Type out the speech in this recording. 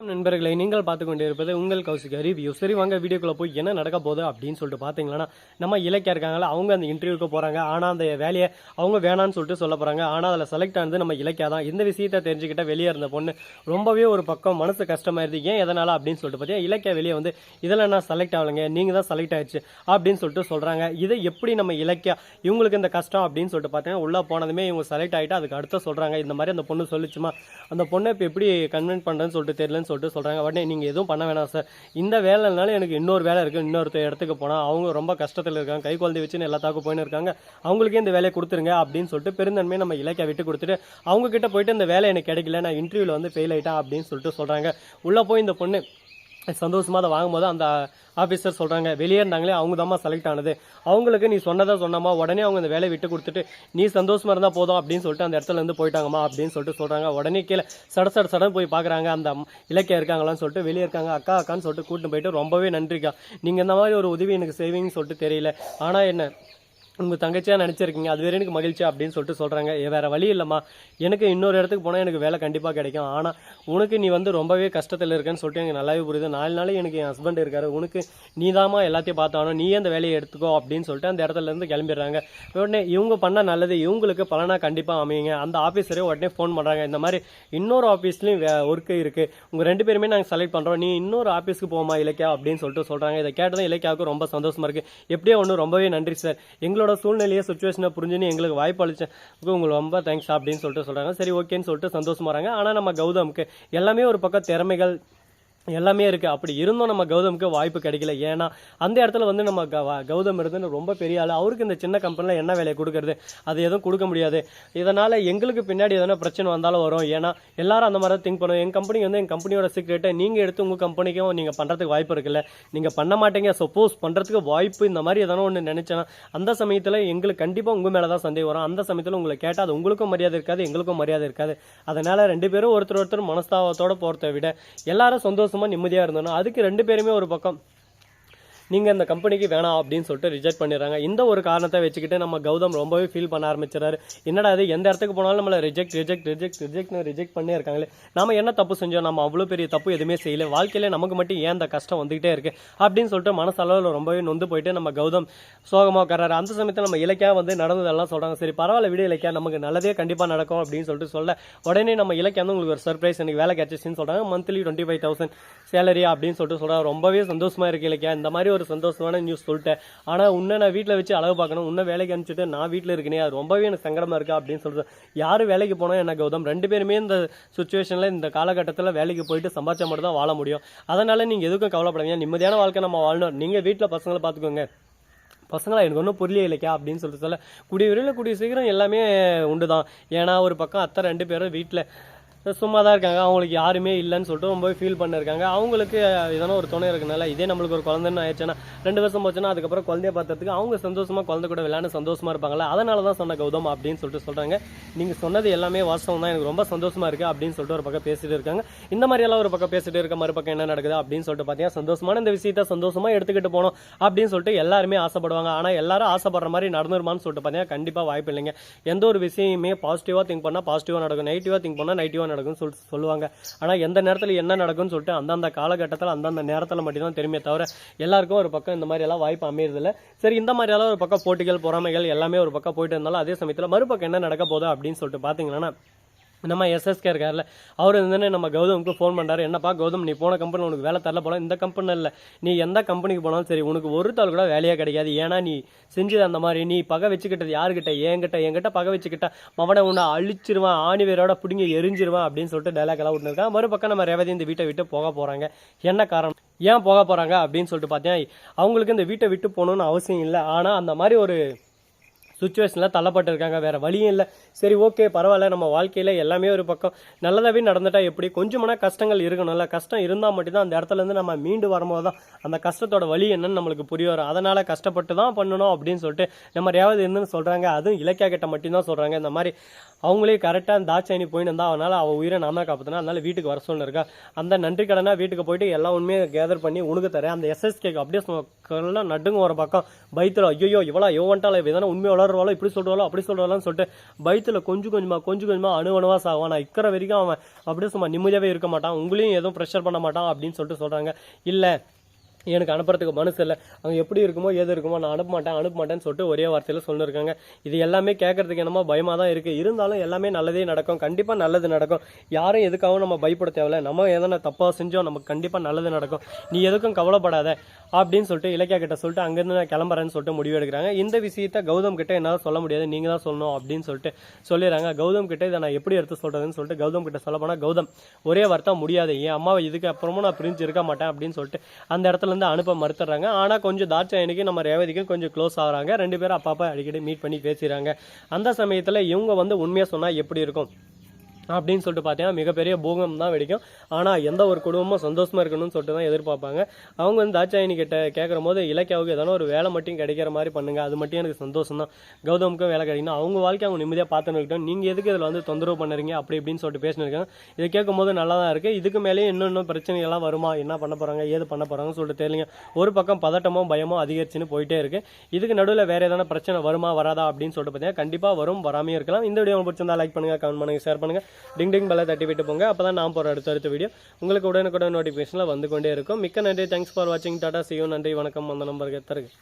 நண்பர்களை நீங்கள் பார்த்து கொண்டிருப்பது உங்கள் கௌசிக் ரிவ்யூ சரி வாங்க வீடியோக்குள்ள போய் என்ன நடக்க போகுது அப்படின்னு சொல்லிட்டு பார்த்தீங்கன்னா நம்ம இலக்கியா இருக்காங்களா அவங்க அந்த இன்டர்வியூக்கு போகிறாங்க ஆனால் அந்த வேலையை அவங்க வேணான்னு சொல்லிட்டு சொல்ல போகிறாங்க ஆனால் அதில் செலக்ட் ஆனது நம்ம இலக்கியா தான். இந்த விஷயத்தை தெரிஞ்சுக்கிட்ட வெளியே இருந்த பொண்ணு ரொம்பவே ஒரு பக்கம் மனசு கஷ்டமாயிருது. ஏன் எதனால அப்படின்னு சொல்லிட்டு பார்த்தீங்கன்னா இலக்கியா வெளியே வந்து இதில் நான் செலக்ட் ஆகலைங்க. நீங்கள் தான் செலக்ட் ஆயிடுச்சு. அப்படின்னு சொல்லிட்டு சொல்கிறாங்க இதை எப்படி நம்ம இலக்கியா இவங்களுக்கு இந்த கஷ்டம் அப்படின்னு சொல்லிட்டு பார்த்தீங்கன்னா உள்ளே போனதுமே இவங்க செலக்ட் ஆகிட்டு அதுக்கு அடுத்த சொல்கிறாங்க இந்த மாதிரி அந்த பொண்ணு சொல்லிச்சுமா? அந்த பொண்ணை இப்போ எப்படி கன்வென்ட் பண்ணுறேன்னு சொல்லிட்டு தெரியலன்னு சொல்லிட்டு சொல்கிறாங்க உடனே நீங்கள் எதுவும் பண்ண வேணாம் சார் இந்த வேலைனால எனக்கு இன்னொரு வேலை இருக்குது இன்னொருத்த இடத்துக்கு போனால் அவங்க ரொம்ப கஷ்டத்தில் இருக்காங்க. கை குழந்தை வச்சுன்னு எல்லாத்தாக்கும் போயின்னு இருக்காங்க. அவங்களுக்கே இந்த வேலையை கொடுத்துருங்க அப்படின்னு சொல்லிட்டு பெருந்தன்மையை நம்ம இலக்கிய விட்டு கொடுத்துட்டு அவங்க கிட்ட போயிட்டு இந்த வேலை எனக்கு கிடைக்கல நான் இன்டர்வியூவில் வந்து ஃபெயில் ஆகிட்டேன் அப்படின்னு சொல்லிட்டு சொல்கிறாங்க உள்ளே போய் இந்த பொண்ணு சந்தோஷமாக அதை வாங்கும்போது அந்த ஆஃபீஸர் சொல்கிறாங்க வெளியே இருந்தாங்களே அவங்க தான் செலக்ட் ஆனது. அவங்களுக்கு நீ சொன்னதாக சொன்னமா உடனே அவங்க அந்த வேலையை விட்டு கொடுத்துட்டு நீ சந்தோஷமாக இருந்தால் போதும் அப்படின்னு சொல்லிட்டு அந்த இடத்துல இருந்து போயிட்டாங்கம்மா அப்படின்னு சொல்லிட்டு சொல்கிறாங்க உடனே கீழே சட சட சடன் போய் பார்க்குறாங்க அந்த இலக்கியம் இருக்காங்களான்னு சொல்லிட்டு வெளியே இருக்காங்க. அக்கா அக்கான்னு சொல்லிட்டு கூட்டிட்டு போயிட்டு ரொம்பவே நன்றிக்கா. நீங்கள் இந்த மாதிரி ஒரு உதவி எனக்கு செய்வீங்கன்னு சொல்லிட்டு தெரியல. ஆனால் என்ன உங்கள் தங்கச்சியாக நினச்சிருக்கீங்க அது வேற எனக்கு மகிழ்ச்சி அப்படின்னு சொல்லிட்டு சொல்கிறாங்க வேறு வழி இல்லைம்மா. எனக்கு இன்னொரு இடத்துக்கு போனால் எனக்கு வேலை கண்டிப்பாக கிடைக்கும். ஆனால் உனக்கு நீ வந்து ரொம்பவே கஷ்டத்தில் இருக்கேன்னு சொல்லிட்டு எனக்கு நல்லாவே புரியுது. நாலு நாள் எனக்கு என் ஹஸ்பண்ட் இருக்காரு. உனக்கு நீ தாம்மா எல்லாத்தையும் பார்த்தாலும் நீ அந்த வேலையை எடுத்துக்கோ அப்படின்னு சொல்லிட்டு அந்த இடத்துல இருந்து கிளம்பிடுறாங்க. உடனே இவங்க பண்ண நல்லது இவங்களுக்கு பலனா கண்டிப்பாக அமையுங்க. அந்த ஆஃபீஸரே உடனே ஃபோன் பண்ணுறாங்க இந்த மாதிரி இன்னொரு ஆஃபீஸ்லையும் ஒர்க்கு இருக்குது உங்கள் ரெண்டு பேருமே நாங்கள் செலக்ட் பண்ணுறோம் நீ இன்னொரு ஆஃபீஸ்க்கு போமா இலக்கியா அப்படின்னு சொல்லிட்டு சொல்கிறாங்க இதை கேட்டதும் இலக்கியாவுக்கு ரொம்ப சந்தோஷமாக இருக்குது எப்படியோ ஒன்று ரொம்பவே நன்றி சார் எங்களோட சூழ்நிலையை சுச்சுவேஷனை புரிஞ்சுன்னு எங்களுக்கு வாய்ப்பு அளிச்சேன் உங்களுக்கு ரொம்ப தேங்க்ஸ் அப்படின்னு சொல்லிட்டு சொல்கிறாங்க சரி ஓகேன்னு சொல்லிட்டு சந்தோஷமாக வராங்க. ஆனால் நம்ம கௌதமுக்கு எல்லாமே ஒரு பக்கம் திறமைகள் எல்லாமே இருக்குது அப்படி இருந்தும் நம்ம கௌதமுக்கு வாய்ப்பு கிடைக்கல. ஏன்னா அந்த இடத்துல வந்து நம்ம கௌதம் இருந்து ரொம்ப பெரிய ஆள். அவருக்கு இந்த சின்ன கம்பெனியில் என்ன வேலையை கொடுக்கறது? அது எதுவும் கொடுக்க முடியாது. இதனால் எங்களுக்கு பின்னாடி எதனா பிரச்சனை வந்தாலும் வரும். ஏன்னா எல்லாரும் அந்த மாதிரி திங்க் பண்ணுவோம். என் கம்பெனி வந்து என் கம்பெனியோட சீக்ரெட்டை நீங்கள் எடுத்து உங்கள் கம்பெனிக்கும் நீங்கள் பண்ணுறதுக்கு வாய்ப்பு இருக்குல்ல. நீங்கள் பண்ண மாட்டீங்க. சப்போஸ் பண்ணுறதுக்கு வாய்ப்பு இந்த மாதிரி எதனா ஒன்று நினச்சேன்னா அந்த சமயத்தில் எங்களுக்கு கண்டிப்பாக உங்கள் மேலே தான் சந்தேகம் வரும். அந்த சமயத்தில் உங்களை கேட்டால் அது உங்களுக்கும் மரியாதை இருக்காது எங்களுக்கும் மரியாதை இருக்காது. அதனால் ரெண்டு பேரும் ஒருத்தர் ஒருத்தர் மனஸ்தாபத்தோட போகிறத விட எல்லாரும் சந்தோஷம் சந்தோஷமாக நிம்மதியாக இருந்தோம்னா அதுக்கு ரெண்டு பேருமே ஒரு பக்கம் நீங்கள் இந்த கம்பெனிக்கு வேணாம் அப்படின்னு சொல்லிட்டு ரிஜெக்ட் பண்ணிடுறாங்க. இந்த ஒரு காரணத்தை வச்சுக்கிட்டு நம்ம கௌதம் ரொம்பவே ஃபீல் பண்ண ஆரம்பிச்சிடறாரு. என்னடா அது எந்த இடத்துக்கு போனாலும் நம்மளை ரிஜெக்ட் ரிஜெக்ட் ரிஜெக்ட் ரிஜெக்ட்னு ரிஜெக்ட் பண்ணி இருக்காங்களே. நம்ம என்ன தப்பு செஞ்சோம்? நம்ம அவ்வளோ பெரிய தப்பு எதுவுமே செய்யல. வாழ்க்கையிலே நமக்கு மட்டும் ஏன் இந்த கஷ்டம் வந்துகிட்டே இருக்குது அப்படின்னு சொல்லிட்டு மனசளவில் ரொம்பவே நொந்து போயிட்டு நம்ம கௌதம் சோகமாக உட்காராரு அந்த சமயத்தில் நம்ம இலக்கியா வந்து நடந்ததெல்லாம் சொல்கிறாங்க சரி பரவாயில்ல விட இலக்கியா நமக்கு நல்லதே கண்டிப்பாக நடக்கும் அப்படின்னு சொல்லிட்டு சொல்ல உடனே நம்ம இலக்கியா வந்து உங்களுக்கு ஒரு சர்ப்ரைஸ் எனக்கு வேலை கிடச்சிச்சின்னு சொல்கிறாங்க monthly twenty five thousand salary அப்படின்னு சொல்லிட்டு சொல்கிறாங்க ரொம்பவே சந்தோஷமாக இருக்குது இலக்கியா. இந்த மாதிரி ஒரு சந்தோஷமான நியூஸ் சொல்லிட்டேன். ஆனால் உன்னை நான் வீட்டில் வச்சு அளவு பார்க்கணும். உன்னை வேலைக்கு அனுப்பிச்சிட்டு நான் வீட்டில் இருக்கனே அது ரொம்பவே எனக்கு சங்கடமாக இருக்கா அப்படின்னு சொல்லிட்டு யார் வேலைக்கு போனால் என்ன கௌதம்? ரெண்டு பேருமே இந்த சுச்சுவேஷனில் இந்த காலகட்டத்தில் வேலைக்கு போயிட்டு சம்பாதிச்சா மட்டும் தான் வாழ முடியும். அதனால் நீங்கள் எதுக்கும் கவலைப்படாதீங்க. நிம்மதியான வாழ்க்கை நம்ம வாழணும். நீங்கள் வீட்டில் பசங்களை பார்த்துக்கோங்க. பசங்களா எனக்கு ஒன்றும் புரியல இல்லைக்கா அப்படின்னு சொல்லிட்டு சொல்ல கூடிய விரைவில் கூடிய சீக்கிரம் எல்லாமே உண்டு தான் ஏன்னா ஒரு பக்கம் அத்தை ரெண்டு பேரும் வீட்டில் சும்மா தான் இருக்காங்க. அவங்களுக்கு யாருமே இல்லைன்னு சொல்லிட்டு ரொம்ப ஃபீல் பண்ணிருக்காங்க. அவங்களுக்கு எதனா ஒரு துணை இருக்கனால இதே நம்மளுக்கு ஒரு குழந்தைன்னு ஆயிடுச்சுன்னா ரெண்டு வருஷம் போச்சுன்னா அதுக்கப்புறம் குழந்தைய பார்த்ததுக்கு அவங்க சந்தோஷமாக குழந்தை கூட விளையாண்டு சந்தோஷமாக இருப்பாங்கல்ல. அதனால தான் சொன்ன கௌதம் அப்படின்னு சொல்லிட்டு சொல்கிறாங்க நீங்கள் சொன்னது எல்லாமே வாஸ்தவம் தான். எனக்கு ரொம்ப சந்தோஷமாக இருக்குது அப்படின்னு சொல்லிட்டு ஒரு பக்கம் பேசிட்டு இருக்காங்க. இந்த மாதிரி எல்லாம் ஒரு பக்கம் பேசிட்டு இருக்க மறுபக்கம் என்ன நடக்குது அப்படின்னு சொல்லிட்டு பார்த்தீங்கன்னா சந்தோஷமான இந்த விஷயத்த சந்தோஷமாக எடுத்துக்கிட்டு போகணும் அப்படின்னு சொல்லிட்டு எல்லாருமே ஆசைப்படுவாங்க. ஆனால் எல்லாரும் ஆசைப்படுற மாதிரி நடந்துருமான்னு சொல்லிட்டு பார்த்தீங்கன்னா கண்டிப்பாக வாய்ப்பு இல்லைங்க. எந்த ஒரு விஷயமே பாசிட்டிவாக திங்க் பண்ணால் பாசிட்டிவாக நடக்கும். நெகட்டிவாக திங்க் பண்ணால் நெகட்டிவாக நடக்கும். நடக்கும்னு சொல் சொல்லுவாங்க. ஆனா எந்த நேரத்துல என்ன நடக்கும்னு சொல்லிட்டு அந்தந்த காலகட்டத்தில் அந்தந்த நேரத்துல மட்டும்தான் தெரியுமே தவிர எல்லாருக்கும் ஒரு பக்கம் இந்த மாதிரி எல்லாம் வாய்ப்பு அமையறதில்ல. சரி இந்த மாதிரியெல்லாம் ஒரு பக்கம் போட்டிகள் பொறாமைகள் எல்லாமே ஒரு பக்கம் போயிட்டு இருந்தாலும் அதே சமயத்துல மறுபக்கம் என்ன நடக்க போதா அப்படின்னு சொல்லிட்டு பார்த்தீங்கன்னா நம்ம எஸ்எஸ்கே இருக்கார்ல அவர் வந்து நம்ம கௌதமுக்கு ஃபோன் பண்ணுறாரு என்னப்பா கௌதம் நீ போன கம்பெனி உனக்கு வேலை தரல போல. இந்த கம்பெனி இல்லை. நீ எந்த கம்பெனிக்கு போனாலும் சரி உனக்கு ஒரு தாள் கூட வேலையாக கிடைக்காது. ஏன்னா நீ செஞ்சது அந்த மாதிரி. நீ பகை வச்சுக்கிட்டது யாருக்கிட்ட? என்கிட்ட. என்கிட்ட பகை வச்சுக்கிட்ட மவனை உன்னை அழிச்சிருவான் ஆணி வேரோட பிடுங்கி எரிஞ்சிருவான் அப்படின்னு சொல்லிட்டு டைலாக் எல்லாம் விட்டுருக்கான் மறுபக்கம் நம்ம ரேவதி இந்த வீட்டை விட்டு போக போகிறாங்க என்ன காரணம்? ஏன் போக போகிறாங்க அப்படின்னு சொல்லிட்டு பார்த்தீங்கன்னா அவங்களுக்கு இந்த வீட்டை விட்டு போகணுன்னு அவசியம் இல்லை. ஆனால் அந்த மாதிரி ஒரு சுச்சுவேஷனில் தள்ளப்பட்டிருக்காங்க. வேறு வழியும் இல்லை. சரி ஓகே பரவாயில்ல. நம்ம வாழ்க்கையில் எல்லாமே ஒரு பக்கம். நல்லதாகவே நடந்துட்டா எப்படி? கொஞ்சமான கஷ்டங்கள் இருக்கணும்ல. கஷ்டம் இருந்தால் மட்டும்தான் அந்த இடத்துல இருந்து நம்ம மீண்டு வரும்போது தான் அந்த கஷ்டத்தோட வழி என்னன்னு நம்மளுக்கு புரிய வரும். அதனால் கஷ்டப்பட்டு தான் பண்ணணும் அப்படின்னு சொல்லிட்டு நம்ம ரேவதி என்னன்னு சொல்கிறாங்க அதுவும் இலக்கியா கிட்ட மட்டும்தான் சொல்கிறாங்க இந்த மாதிரி அவங்களே கரெக்டாக தாட்சாயணி போயின்னு இருந்தால் அவனால் அவள் உயிரை நாம காப்பாற்றினா அதனால் வீட்டுக்கு வர சொல்லிருக்கா அந்த நன்றி கடனாக வீட்டுக்கு போயிட்டு எல்லா உண்மையை கேதர் பண்ணி உனக்கு தரேன். அந்த எஸ்எஸ்கேக்கு அப்படியே நடுங்க ஒரு பக்கம். பைத்தில் ஐயோ இவ்வளோ யோவன்ட்டால இதனா உண்மையோட உளருவாளோ இப்படி சொல்கிறாலோ அப்படி சொல்கிறாலும் சொல்லிட்டு பயத்தில் கொஞ்சம் கொஞ்சமாக கொஞ்சம் கொஞ்சமாக அணுவணுவாக சாவான். நான் இக்கிற வரைக்கும் அவன் அப்படியே சும்மா நிம்மதியாகவே இருக்க மாட்டான். உங்களையும் எதுவும் ப்ரெஷர் பண்ண மாட்டான் அப்படின்னு சொல்லிட்டு சொல்கிறாங்க இல்லை எனக்கு அனுப்புறதுக்கு மனசு இல்லை. அவங்க எப்படி இருக்குமோ ஏது இருக்குமோ நான் அனுப்ப மாட்டேன் அனுப்ப மாட்டேன்னு சொல்லிட்டு ஒரே வார்த்தையில் சொல்லியிருக்காங்க இது எல்லாமே கேட்கறதுக்கு என்னமோ பயமாக தான் இருக்குது இருந்தாலும் எல்லாமே நல்லதே நடக்கும். கண்டிப்பாக நல்லது நடக்கும். யாரும் எதுக்காகவும் நம்ம பயப்பட தேவையில்ல. நம்ம எதனா தப்பாக செஞ்சோம் நமக்கு கண்டிப்பாக நல்லது நடக்கும். நீ எதுக்கும் கவலைப்படாத அப்படின்னு சொல்லிட்டு இலக்கியா கிட்ட சொல்லிட்டு அங்கேருந்து நான் கிளம்புறேன்னு சொல்லிட்டு முடிவு எடுக்கிறாங்க. இந்த விஷயத்த கௌதம் கிட்ட என்னால் சொல்ல முடியாது. நீங்கள் தான் சொல்லணும் அப்படின்னு சொல்லிட்டு சொல்லிடுறாங்க. கௌதம் கிட்ட இதை நான் எப்படி எடுத்து சொல்கிறதுன்னு சொல்லிட்டு கௌதம் கிட்ட சொல்ல போனால் கௌதம் ஒரே வார்த்தை முடியாது. என் அம்மாவை இதுக்கு அப்புறமும் நான் பிரிஞ்சு இருக்க மாட்டேன் அப்படின்னு சொல்லிட்டு அந்த இடத்துல வந்து அனுப்ப மறுத்துறாங்க. ஆனால் கொஞ்சம் தாட்சாயணிக்கும் நம்ம ரேவதிக்கும் கொஞ்சம் க்ளோஸ் ஆகுறாங்க. ரெண்டு பேரும் அப்பப்போ அடிக்கடி மீட் பண்ணி பேசுகிறாங்க அந்த சமயத்தில் இவங்க வந்து உண்மையாக சொன்னால் எப்படி இருக்கும்? அப்படின்னு சொல்லிட்டு பார்த்தீங்கன்னா மிகப்பெரிய பூகம் தான் வெடிக்கும். ஆனால் எந்த ஒரு குடும்பமும் சந்தோஷமாக இருக்கணும்னு சொல்லிட்டு தான் எதிர்பார்ப்பாங்க. அவங்க வந்து தாட்சாயினி கிட்ட கேட்குற போது இலக்கியாவுக்கு எதனா ஒரு வேலை மட்டும் கிடைக்கிற மாதிரி பண்ணுங்க. அது மட்டும் எனக்கு சந்தோஷம் தான். கௌதமுக்கும் வேலை கிடைக்கணும். அவங்க வாழ்க்கை அவங்க நிம்மதியாக பார்த்துன்னு இருக்கட்டும். நீங்கள் எதுக்கு இதில் வந்து தொந்தரவு பண்ணுறீங்க? அப்படி இப்படின்னு சொல்லிட்டு பேசினிருக்காங்க இதை கேட்கும்போது நல்லா தான் இருக்குது இதுக்கு மேலேயும் இன்னும் இன்னும் பிரச்சனைகள்லாம் வருமா? என்ன பண்ண போகிறாங்க ஏது பண்ண போகிறாங்கன்னு சொல்லிட்டு தெரியலங்க. ஒரு பக்கம் பதட்டமோ பயமோ அதிகரிச்சுன்னு போயிட்டே இருக்குது இதுக்கு நடுவில் வேறு எதனா பிரச்சனை வருமா வராதா அப்படின்னு சொல்லிட்டு பார்த்தீங்கன்னா கண்டிப்பாக வரும். வராமையும் இருக்கலாம். இந்த வீடியோ பிடிச்சிருந்தா லைக் பண்ணுங்க கமெண்ட் பண்ணுங்க ஷேர் பண்ணுங்கள் டிங் டிங் பல தட்டி விட்டு போங்க. அப்போ தான் நான் போகிற அடுத்த அடுத்த வீடியோ உங்களுக்கு உடனுக்குடன் நோட்டிஃபிகேஷனில் வந்து கொண்டே இருக்கும். மிக்க நன்றி. தேங்க்ஸ் ஃபார் வாட்சிங் டாடா சியூ நன்றி. வணக்கம். அந்த நம்பருக்கு தருக்கு